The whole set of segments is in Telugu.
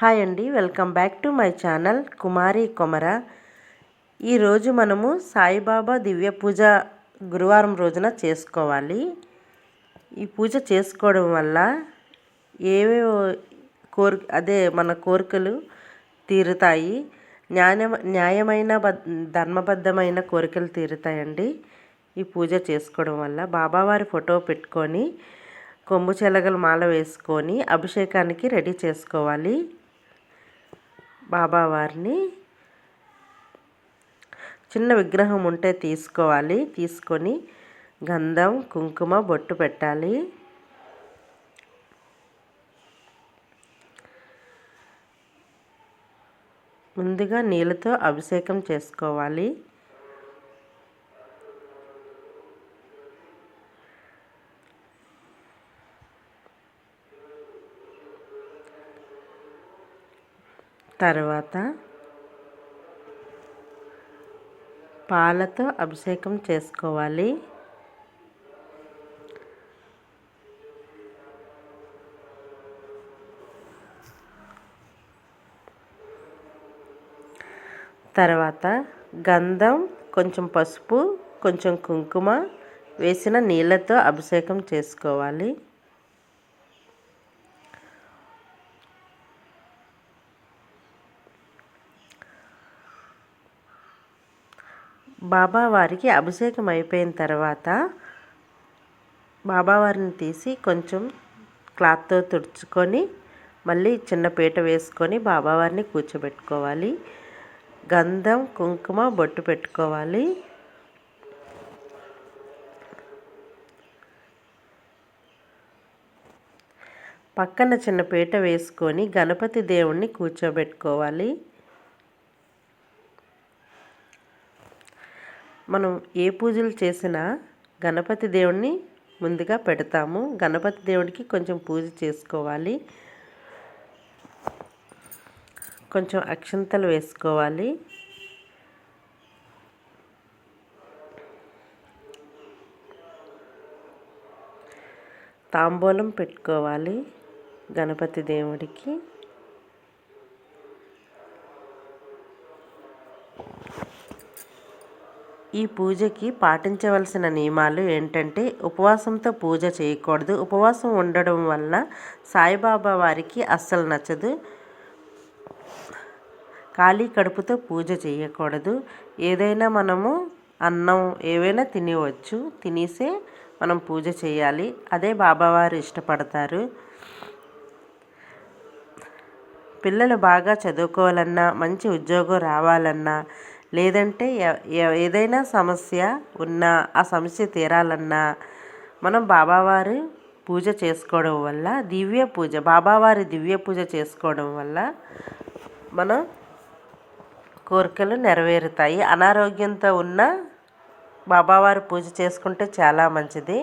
హాయ్ అండి welcome back to my channel Kumari Komara. ఈరోజు మనము సాయిబాబా దివ్య పూజ గురువారం రోజున చేసుకోవాలి. ఈ పూజ చేసుకోవడం వల్ల ఏవేవో కోర్ అదే మన కోరికలు తీరుతాయి. న్యాయ న్యాయమైన ధర్మబద్ధమైన కోరికలు తీరుతాయండి ఈ పూజ చేసుకోవడం వల్ల. బాబావారి ఫోటో పెట్టుకొని కొమ్ము చెలగలు మాల వేసుకొని అభిషేకానికి రెడీ చేసుకోవాలి. బాబావారిని చిన్న విగ్రహం ఉంటే తీసుకోవాలి. తీసుకొని గంధం కుంకుమ బొట్టు పెట్టాలి. ముందుగా నీళ్ళతో అభిషేకం చేసుకోవాలి. తర్వాత పాలతో అభిషేకం చేసుకోవాలి. తర్వాత గంధం కొంచెం పసుపు కొంచెం కుంకుమ వేసిన నీళ్ళతో అభిషేకం చేసుకోవాలి. బాబావారికి అభిషేకం అయిపోయిన తర్వాత బాబావారిని తీసి కొంచెం క్లాత్తో తుడుచుకొని మళ్ళీ చిన్న పీట వేసుకొని బాబావారిని కూర్చోబెట్టుకోవాలి. గంధం కుంకుమ బొట్టు పెట్టుకోవాలి. పక్కన చిన్న పీట వేసుకొని గణపతి దేవుణ్ణి కూర్చోబెట్టుకోవాలి. మనం ఏ పూజలు చేసినా గణపతి దేవుణ్ణి ముందుగా పెడతాము. గణపతి దేవుడికి కొంచెం పూజ చేసుకోవాలి. కొంచెం అక్షంతలు వేసుకోవాలి. తాంబూలం పెట్టుకోవాలి గణపతి దేవుడికి. ఈ పూజకి పాటించవలసిన నియమాలు ఏంటంటే ఉపవాసంతో పూజ చేయకూడదు. ఉపవాసం ఉండడం వలన సాయిబాబా వారికి అస్సలు నచ్చదు. ఖాళీ కడుపుతో పూజ చేయకూడదు. ఏదైనా మనము అన్నం ఏవైనా తినవచ్చు. తినేసే మనం పూజ చేయాలి. అదే బాబావారు ఇష్టపడతారు. పిల్లలు బాగా చదువుకోవాలన్నా మంచి ఉద్యోగం రావాలన్నా లేదంటే ఏదైనా సమస్య ఉన్నా ఆ సమస్య తీరాలన్నా మనం బాబావారి పూజ చేసుకోవడం వల్ల దివ్య పూజ బాబావారి దివ్య పూజ చేసుకోవడం వల్ల మన కోరికలు నెరవేరుతాయి. అనారోగ్యంతో ఉన్న బాబావారి పూజ చేసుకుంటే చాలా మంచిది.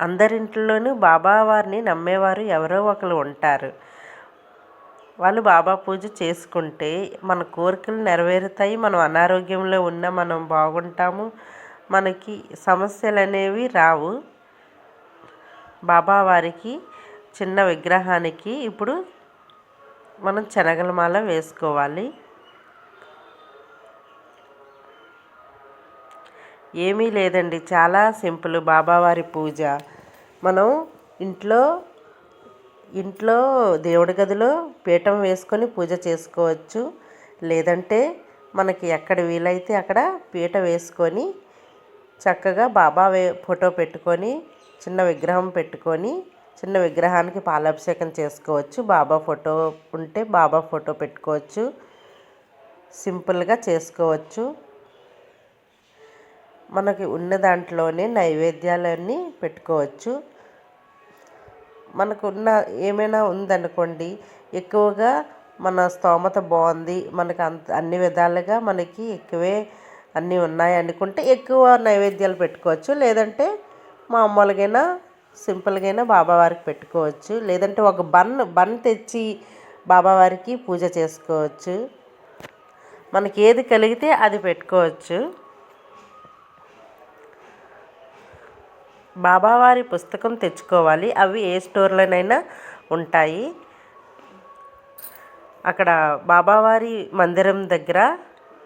అందరింట్లోనూ బాబావారిని నమ్మేవారు ఎవరో ఒకరు ఉంటారు. వాళ్ళు బాబా పూజ చేసుకుంటే మన కోరికలు నెరవేరుతాయి. మనం అనారోగ్యంలో ఉన్న మనం బాగుంటాము. మనకి సమస్యలు అనేవి రావు. బాబా వారికి చిన్న విగ్రహానికి ఇప్పుడు మనం శనగలమాల వేసుకోవాలి. ఏమీ లేదండి. చాలా సింపుల్ బాబావారి పూజ. మనం ఇంట్లో ఇంట్లో దేవుడి గదిలో పీఠం వేసుకొని పూజ చేసుకోవచ్చు. లేదంటే మనకి ఎక్కడ వీలైతే అక్కడ పీట వేసుకొని చక్కగా బాబా వే ఫోటో పెట్టుకొని చిన్న విగ్రహం పెట్టుకొని చిన్న విగ్రహానికి పాలాభిషేకం చేసుకోవచ్చు. బాబా ఫోటో ఉంటే బాబా ఫోటో పెట్టుకోవచ్చు. సింపుల్గా చేసుకోవచ్చు. మనకి ఉన్న దాంట్లోనే నైవేద్యాలన్నీ పెట్టుకోవచ్చు. మనకున్న ఏమైనా ఉందనుకోండి ఎక్కువగా మన స్తోమత బాగుంది మనకు అంత అన్ని విధాలుగా మనకి ఎక్కువే అన్నీ ఉన్నాయి అనుకుంటే ఎక్కువ నైవేద్యాలు పెట్టుకోవచ్చు. లేదంటే మామూలుగైనా సింపుల్గా బాబావారికి పెట్టుకోవచ్చు. లేదంటే ఒక బన్ బన్ తెచ్చి బాబావారికి పూజ చేసుకోవచ్చు. మనకి ఏది కలిగితే అది పెట్టుకోవచ్చు. బాబావారి పుస్తకం తెచ్చుకోవాలి. అవి ఏ స్టోర్లోనైనా ఉంటాయి. అక్కడ బాబావారి మందిరం దగ్గర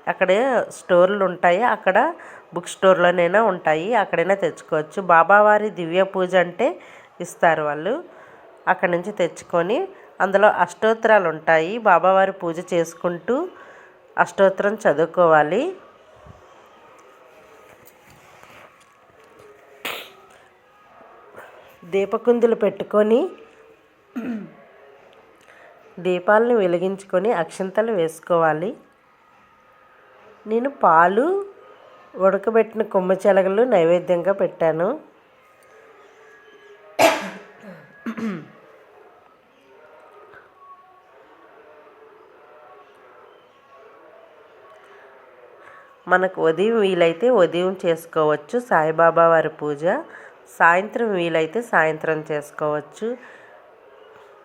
అక్కడే స్టోర్లు ఉంటాయి అక్కడ బుక్ స్టోర్లోనైనా ఉంటాయి. అక్కడైనా తెచ్చుకోవచ్చు. బాబావారి దివ్య పూజ అంటే ఇస్తారు వాళ్ళు. అక్కడి నుంచి తెచ్చుకొని అందులో అష్టోత్తరాలు ఉంటాయి బాబావారి పూజ చేసుకుంటూ అష్టోత్తరం చదువుకోవాలి. దీపకుందులు పెట్టుకొని దీపాలను వెలిగించుకొని అక్షింతలు వేసుకోవాలి. నేను పాలు ఉడకబెట్టిన కొమ్మ చెలగలు నైవేద్యంగా పెట్టాను. మనకు ఉదయం వీలైతే ఉదయం చేసుకోవచ్చు. సాయిబాబా వారి పూజ. సాయంత్రం వీలైతే సాయంత్రం చేసుకోవచ్చు.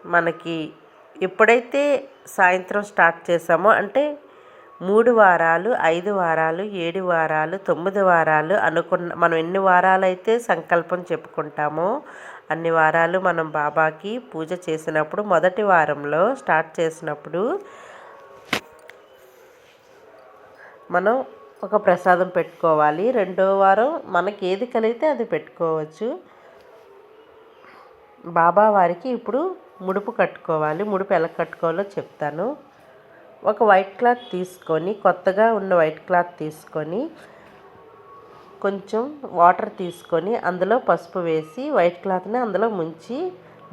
మనకి ఎప్పుడైతే సాయంత్రం స్టార్ట్ చేసామో అంటే మూడు వారాలు ఐదు వారాలు ఏడు వారాలు తొమ్మిది వారాలు అనుకున్న మనం ఎన్ని వారాలు అయితే సంకల్పం చెప్పుకుంటామో అన్ని వారాలు మనం బాబాకి పూజ చేసినప్పుడు మొదటి వారంలో స్టార్ట్ చేసినప్పుడు మనం ఒక ప్రసాదం పెట్టుకోవాలి. రెండో వారం మనకి ఏది కలిగితే అది పెట్టుకోవచ్చు. బాబా వారికి ఇప్పుడు ముడుపు కట్టుకోవాలి. ముడుపు ఎలా కట్టుకోవాలో చెప్తాను. ఒక వైట్ క్లాత్ తీసుకొని కొత్తగా ఉన్న వైట్ క్లాత్ తీసుకొని కొంచెం వాటర్ తీసుకొని అందులో పసుపు వేసి వైట్ క్లాత్ని అందులో ముంచి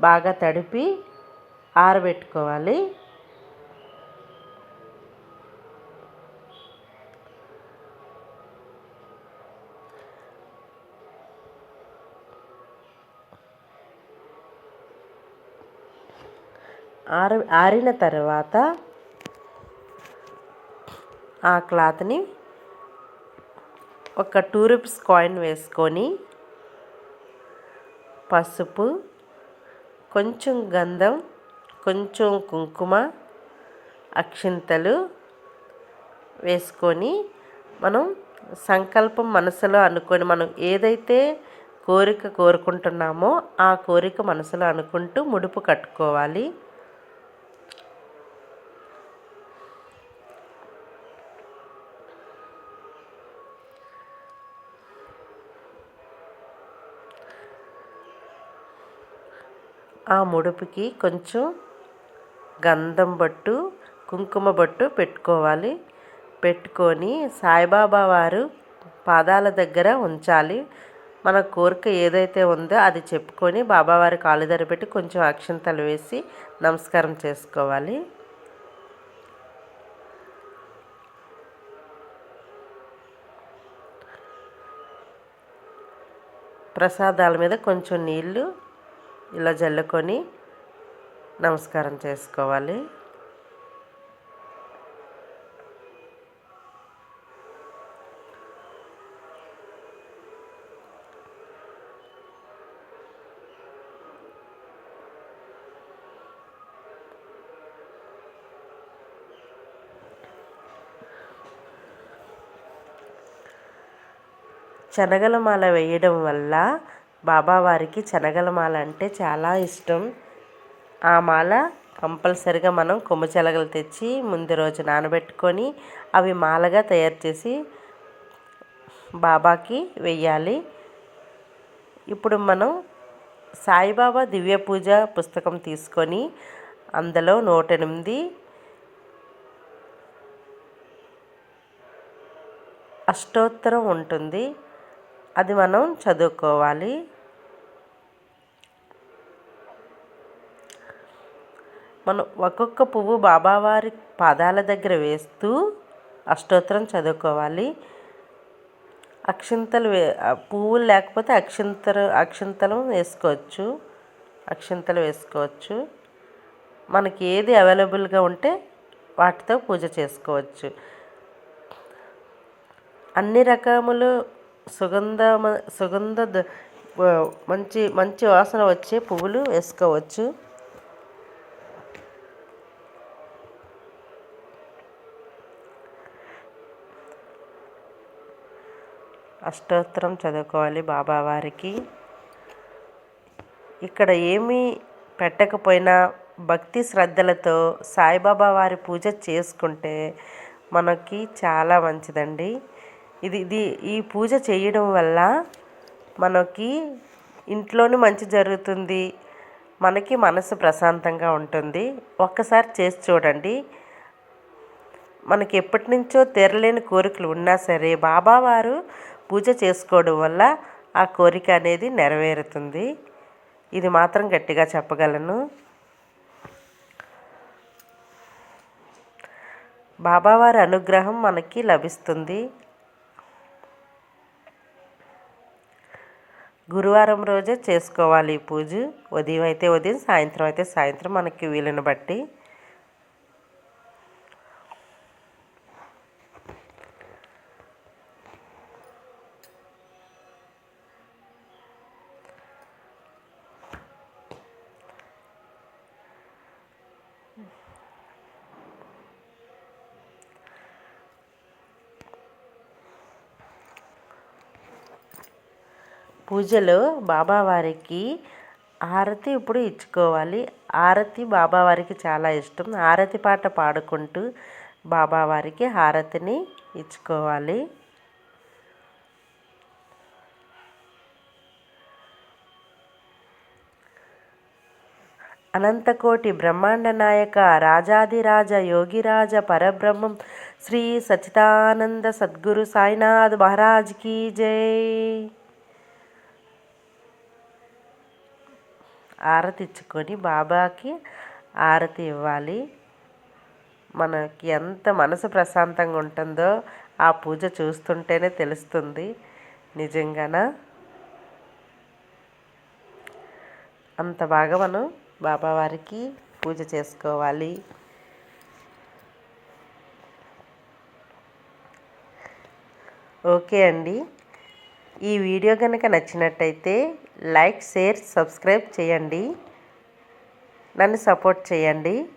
బాగా తడిపి ఆరబెట్టుకోవాలి. ఆర ఆరిన తర్వాత ఆ క్లాత్ని ఒక టూ రూపీస్ కాయిన్ వేసుకొని పసుపు కొంచెం గంధం కొంచెం కుంకుమ అక్షింతలు వేసుకొని మనం సంకల్పం మనసులో అనుకొని మనం ఏదైతే కోరిక కోరుకుంటున్నామో ఆ కోరిక మనసులో అనుకుంటూ ముడుపు కట్టుకోవాలి. ఆ ముడుపుకి కొంచెం గంధం బట్టు కుంకుమ బట్టు పెట్టుకోవాలి. పెట్టుకొని సాయిబాబా వారు పాదాల దగ్గర ఉంచాలి. మన కోరిక ఏదైతే ఉందో అది చెప్పుకొని బాబావారి కాలు దగ్గర పెట్టి కొంచెం అక్షంతలు వేసి నమస్కారం చేసుకోవాలి. ప్రసాదాల మీద కొంచెం నీళ్ళు ఇలా జల్లుకొని నమస్కారం చేసుకోవాలి. శనగల మాల వేయడం వల్ల బాబావారికి శనగల మాల అంటే చాలా ఇష్టం. ఆ మాల కంపల్సరిగా మనం కొమ్ము చెలగలు తెచ్చి ముందు రోజు నానబెట్టుకొని అవి మాలగా తయారు చేసి బాబాకి వెయ్యాలి. ఇప్పుడు మనం సాయిబాబా దివ్య పూజ పుస్తకం తీసుకొని అందులో నూట ఎనిమిది అష్టోత్తరం ఉంటుంది. అది మనం చదువుకోవాలి. మనం ఒక్కొక్క పువ్వు బాబావారి పాదాల దగ్గర వేస్తూ అష్టోత్తరం చదువుకోవాలి. అక్షింతలు వే పువ్వులు లేకపోతే అక్షింతలు అక్షింతలు వేసుకోవచ్చు. అక్షింతలు వేసుకోవచ్చు. మనకి ఏది అవైలబుల్గా ఉంటే వాటితో పూజ చేసుకోవచ్చు. అన్ని రకములు సుగంధ సుగంధ మంచి మంచి వాసన వచ్చే పువ్వులు వేసుకోవచ్చు. అష్టోత్తరం చదువుకోవాలి బాబావారికి. ఇక్కడ ఏమీ పెట్టకపోయినా భక్తి శ్రద్ధలతో సాయిబాబా వారి పూజ చేసుకుంటే మనకి చాలా మంచిదండి. ఇది ఇది ఈ పూజ చేయడం వల్ల మనకి ఇంట్లోనూ మంచి జరుగుతుంది. మనకి మనసు ప్రశాంతంగా ఉంటుంది. ఒక్కసారి చేసి చూడండి. మనకి ఎప్పటి నుంచో తెరలేని కోరికలు ఉన్నా సరే బాబావారు పూజ చేసుకోవడం వల్ల ఆ కోరిక అనేది నెరవేరుతుంది. ఇది మాత్రం గట్టిగా చెప్పగలను. బాబావారి అనుగ్రహం మనకి లభిస్తుంది. గురువారం రోజే చేసుకోవాలి ఈ పూజ. ఉదయం అయితే ఉదయం సాయంత్రం అయితే సాయంత్రం. మనకి వీలుని బట్టి పూజలో బాబావారికి హారతి ఇప్పుడు ఇచ్చుకోవాలి. హారతి బాబావారికి చాలా ఇష్టం. హారతి పాట పాడుకుంటూ బాబావారికి హారతిని ఇచ్చుకోవాలి. అనంతకోటి బ్రహ్మాండ నాయక రాజాదిరాజ యోగిరాజ పరబ్రహ్మం శ్రీ సచితానంద సద్గురు సాయినాథ్ మహారాజ్కి జై. ఆరతి ఇచ్చుకొని బాబాకి ఆరతి ఇవ్వాలి. మనకి ఎంత మనసు ప్రశాంతంగా ఉంటుందో ఆ పూజ చూస్తుంటేనే తెలుస్తుంది నిజంగానా? అంత బాగా మనం బాబావారికి పూజ చేసుకోవాలి. ఓకే అండి. ఈ వీడియో కనుక నచ్చినట్టయితే లైక్ షేర్ సబ్స్క్రైబ్ చేయండి. నన్ను సపోర్ట్ చేయండి.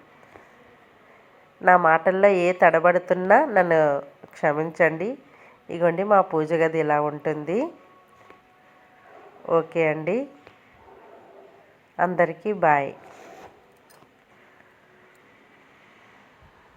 నా మాటల్లో ఏ తడబడుతున్నా నన్ను క్షమించండి. ఇగోండి మా పూజ గది ఇలా ఉంటుంది. ఓకే అండి. అందరికీ బాయ్.